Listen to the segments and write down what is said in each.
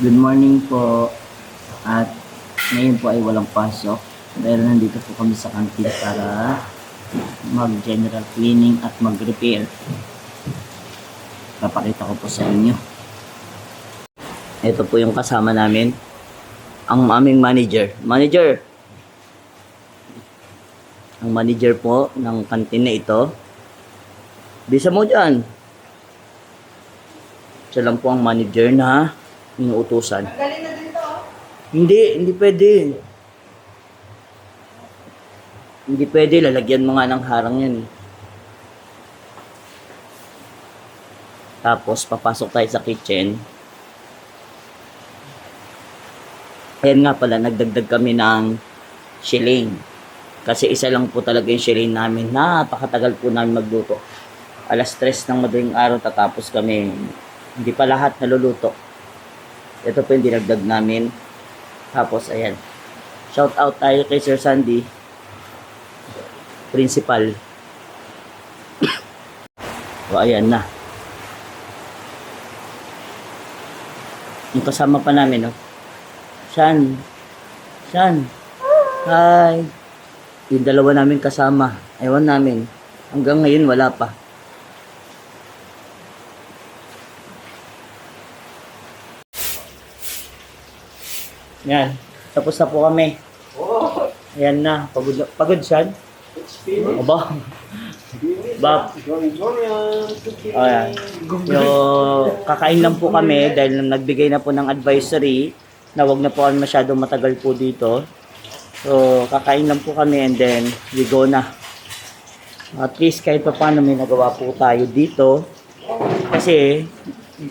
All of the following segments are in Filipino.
Good morning po. At ngayon po ay walang pasok. Dahil nandito po kami sa kantin para mag-general cleaning at mag-repair. Papakita ko po sa inyo. Ito po yung kasama namin. Ang aming manager. Manager! Ang manager po ng kantin na ito. Bisa mo dyan. Siya lang po ang manager na inuutusan. Galing na din to. oh. Hindi, hindi pwede. Hindi pwede, lalagyan mo nga ng harang yan. eh. Tapos, papasok tayo sa kitchen. Ayan nga pala, nagdagdag kami ng shilling. Kasi isa lang po talaga yung shilling namin. Napakatagal po namin magluto. Alas tres ng madaling araw, tatapos kami. Hindi pa lahat naluluto. Ito po yung dinagdag namin. Tapos, ayan. Shout out tayo kay Sir Sandy. Principal. o, ayan na. Yung kasama pa namin, no? Shan. Shan. Hi. Yung dalawa namin kasama. Ewan namin. Hanggang ngayon, wala pa. Yan. Tapos na po kami. Ayan na. Pagod, pagod siya. Aba. Ba, Ayan. Yung kakain lang po kami dahil nagbigay na po ng advisory na wag na po kami masyadong matagal po dito. So, kakain lang po kami and then we go na. At least kahit pa paano may nagawa po tayo dito. Kasi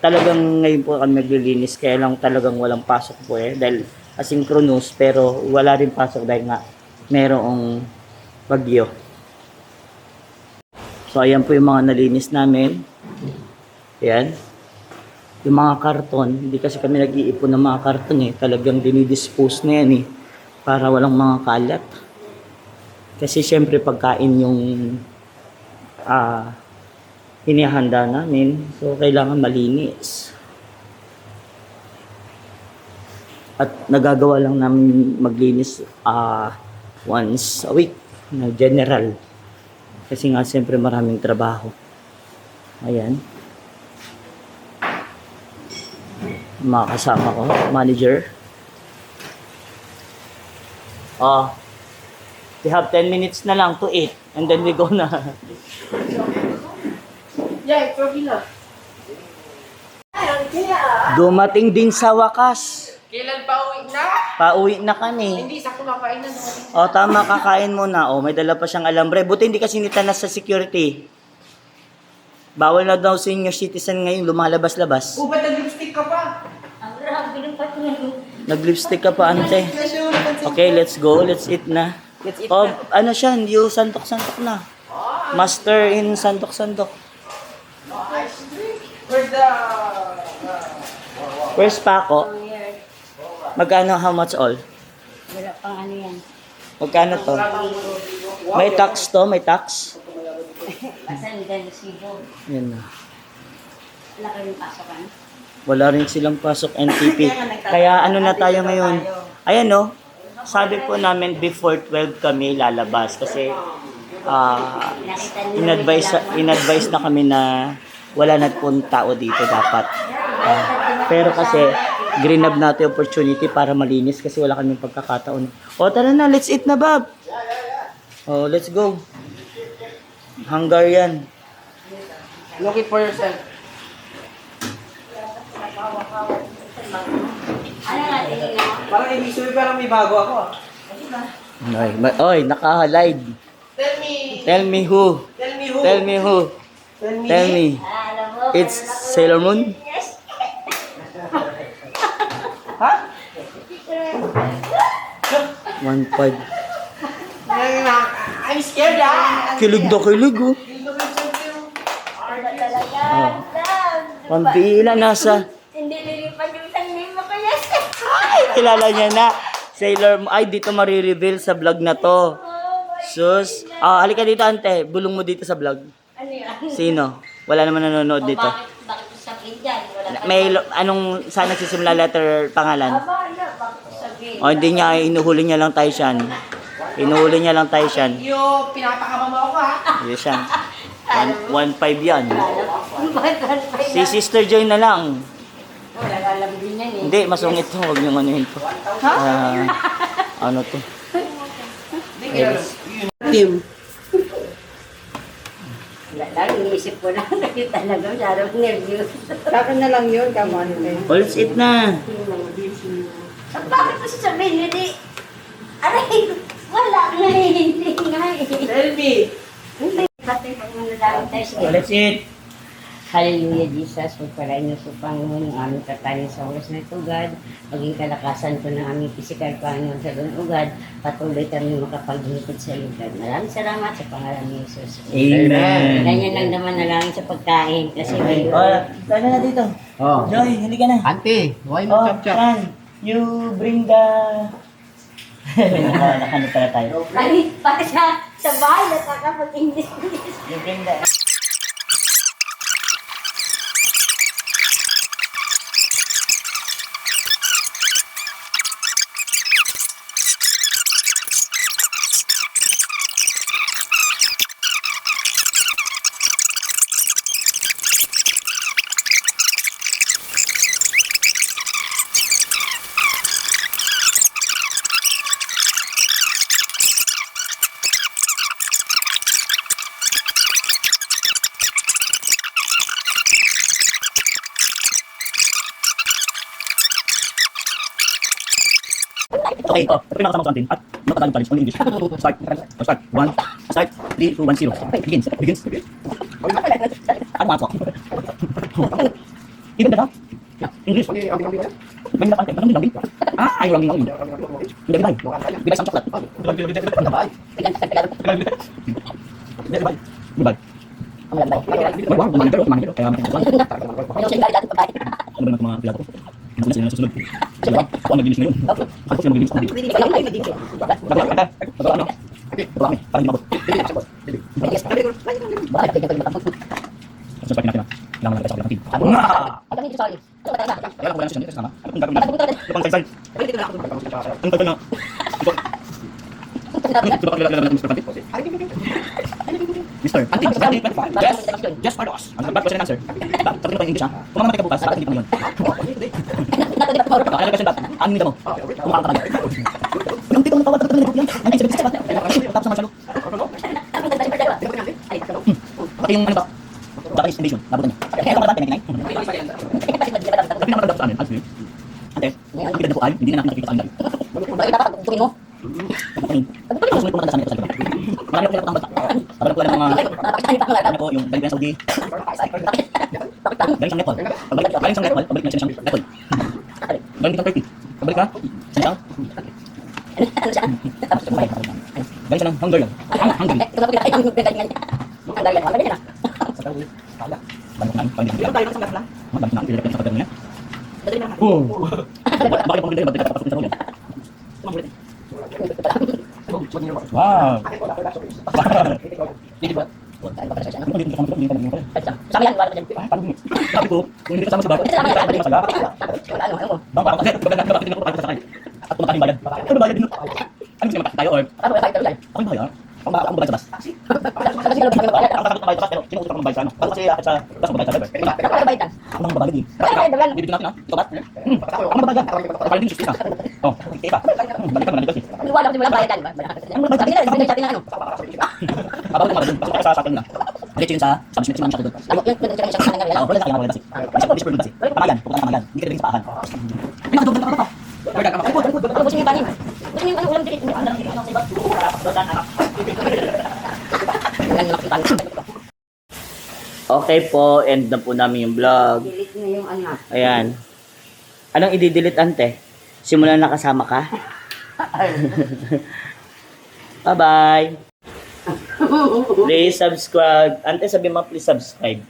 talagang ngayon po kami naglilinis kaya lang talagang walang pasok po eh dahil asynchronous pero wala rin pasok dahil nga merong bagyo. So, ayan po yung mga nalinis namin. Ayan. Yung mga karton, hindi kasi kami nag-iipon ng mga karton eh. Talagang dinidispose na yan eh. Para walang mga kalat. Kasi syempre pagkain yung ah hinihanda namin. So, kailangan malinis. At nagagawa lang namin maglinis ah once a week na general. Kasi nga siyempre maraming trabaho. Ayan. Mga kasama ko, manager. Oh, we have 10 minutes na lang to eat and then we go na. Yeah, ito gila. Ay, kaya. Dumating din sa wakas. Kailan pa uwi na? Pauwi na kami. Hindi sa kumakain na naman. O, tama, kakain mo na. O, may dala pa siyang alambre. Buti hindi kasi nitanas sa security. Bawal na daw senior citizen ngayon lumalabas-labas. O, ba't nag-lipstick ka pa? Nag-lipstick ka pa, ante. Okay, let's go. Let's eat na. Let's eat Oh, na. ano siya? Yung santok-santok na. Master in santok-santok. Where's the... Where's Paco? Magkano, how much all? Wala pang ano yan. Magkano to? May tax to? May tax? Asan dahil sibo? Yan na. Wala ka rin pasokan. Wala rin silang pasok NTP. Kaya ano na tayo ngayon? Ayan no, sabi po namin before 12 kami lalabas kasi ah in-advise, in-advise na kami na wala na pong tao dito dapat. Ah, pero kasi greenab natin opportunity para malinis kasi wala kaming pagkakataon. O tara na, let's eat na Bob. Oh, let's go. Hungarian. Look it for yourself. Parang ibig sabihin parang may bago ako ah. Oy, ma- oy naka-live. Tell me. Tell me who. Tell me who. Tell me who. Tell me. Tell me. It's Sailor Moon? Yes. Ha? One five. I'm scared ah. Kilig na kilig oh. Oh. Pambila nasa. Hindi lilipan yung tanlim mo ko yes. Ay, kilala niya na. Sailor Moon. Ay, dito marireveal sa vlog na to. Oh Sus. Ah, halika dito ante. Bulong mo dito sa vlog. Ano yan? Sino? Wala naman nanonood O dito. bakit, bakit sa dyan? Wala May, lo- anong, saan nagsisimula letter pangalan? Aba, ano, bakit sabihin? O, hindi niya, inuhuli niya lang tayo siyan. Inuhuli niya lang tayo siyan. Yo, pinapakama mo ako ha. Yes, yan. One, one five yan. Si Sister Joy na lang. Wala alam din yan eh. Hindi, masungit to. Huwag niyong anuhin to. Ah, ano to? Tim. Wala lang, iniisip ko lang. Kasi talaga, masyadong nervous. Sa akin na lang yun, come on. eh. All it na. At bakit mo sasabihin, hindi? Aray, wala nga eh, hindi nga eh. Tell me. Hindi, pati pag manadaming tayo sige. All it. Hallelujah, Jesus. Pagpalain niyo po, Panginoon, ang aming katayin sa oras na ito, God. Maging kalakasan po ng aming physical, Panginoon, sa doon, O God. Patuloy kami makapaglingkod sa iyo, God. Maraming salamat sa pangalan ni Jesus. Amen. Ganyan lang naman na lang sa pagkain. Kasi may... Oh, tayo na dito. Oh. Joy, halika na. Auntie, why Oh, mo chop chop? Fran, you bring the... Naka, nakano pala tayo. Ay, pati sa, sa bahay, nakakapag-English. You bring the... Okay, oh, ito yung nakasama ko atin. At makatagal challenge only English. Start. Oh, start. One. Start. Three, two, one, zero. Begins. Begins. Ano nga? Even the English. May na pante. Ano yung lambing? Ah, ay, lambing lambing. Hindi, bibay. Bibay sa chocolate. Bibay. Bibay. Bibay. Wow, manager, manager. Kaya manager. Ano ba ng mga ko? Ano sila na susunod? Sila, ako ang naglinis ngayon. Ako sila maglinis. Ako Bago ka. Bago ano? Bago kami. Para. Sa pati natin ah. Kailangan natin sa kapatid. Kaya lang ko siya niya kasama. Ano kung gagawin natin? Ano pang saysay? Ang tagal na. Ba natin? Mister, Patit, Patit, Patit. Yes, yes, Pardos. Ang sabat question and answer. Ba, sabihin mo pa yung English ha? Kung mamaya ka bukas, dapat hindi pa yun. Ano nito mo? Kumukha ka. Yung tito mo tawag, tatlo na yan. Ang isip, isip, Tapos naman siya. Pati yung ano ba? Japanese invasion. Nabutan niya. Kaya ako naman, pinag-inay. Sabi naman dapat sa amin, Ante, Ante, hindi na po ay, hindi na natin nakikita sa amin. Tapos may pumunta sa amin sa likod. Marami ako pinapatang bata. Sabi ko ng mga, ano ko, yung galing Saudi. Galing sa Nepal. Pabalik, galing sa Nepal, pabalik na siya sa Nepal. Galing sa Turkey. Pabalik ka, sa Nepal. Galing siya ng Hungary. Hung- Hungary. Sa Turkey. Kala. Balik na, pabalik na. Balik na, pabalik na. Balik na sa Turkey niya. Oh. Bakit na, papasok sa Turkey? Wow. Sabi ko, kung hindi kasama sa barko, hindi kasama sa lahat. Bang, parang kasi, maganda na bakit hindi na po tayo sasakay. At yung bayad. Ano bayad din? Ano niya tayo or? Ako yung bayad. Ako ba ako bayad sa bus? Ako takot bayad sa bus pero kinuusap ako ng bayad sa ano. Ako kasi akit sa bus ko bayad sa driver. Ako nang babayad eh. Bibigyan natin ah. Ito ba? Hmm. Ako nang babayad. Parang din ah. Oh, okay. Hmm, Balik ka na nito eh. Ano ba bayad? Habang ko doon, pasok ka sa sa akin na. Diretso yun sa business man siya doon. Oo, wala sa kanya wala kasi. Kasi po disperse kasi. Pamagan, pupunta ka pamagan. Hindi ka rin sa paahan. Ay, nakadog na ka pa. Wala ka pa. Okay po, end na po namin yung vlog. Delete mo yung anak. Ayan. Anong i-delete ante? Simulan na kasama ka? Bye-bye. Please subscribe. Ante, sabi mo please subscribe.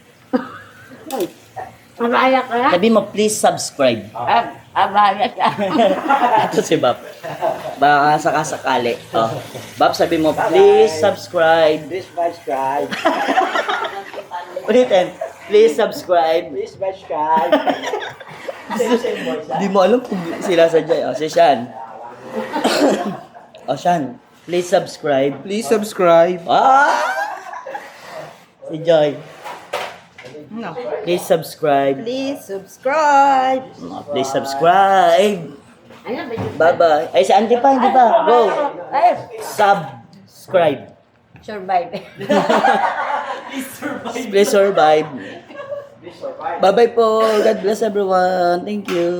Mabaya ka? Sabi mo please subscribe. Ab- Abaya ka. Ito si Bab. Baka sakasakali. Oh. Bab, sabi mo please subscribe. Please subscribe. Ulitin. Please subscribe. Please subscribe. Same, same voice, ha? Di mo alam kung sila sa Joy. O, si Shan. o, Shan. Please subscribe. Please subscribe. Ah! Si Joy. Please subscribe. Please subscribe. Please subscribe. Bye-bye. Ay, si Auntie pa, hindi pa. Go. Ay, Subscribe. survive. Please survive. Bye-bye po. God bless everyone. Thank you.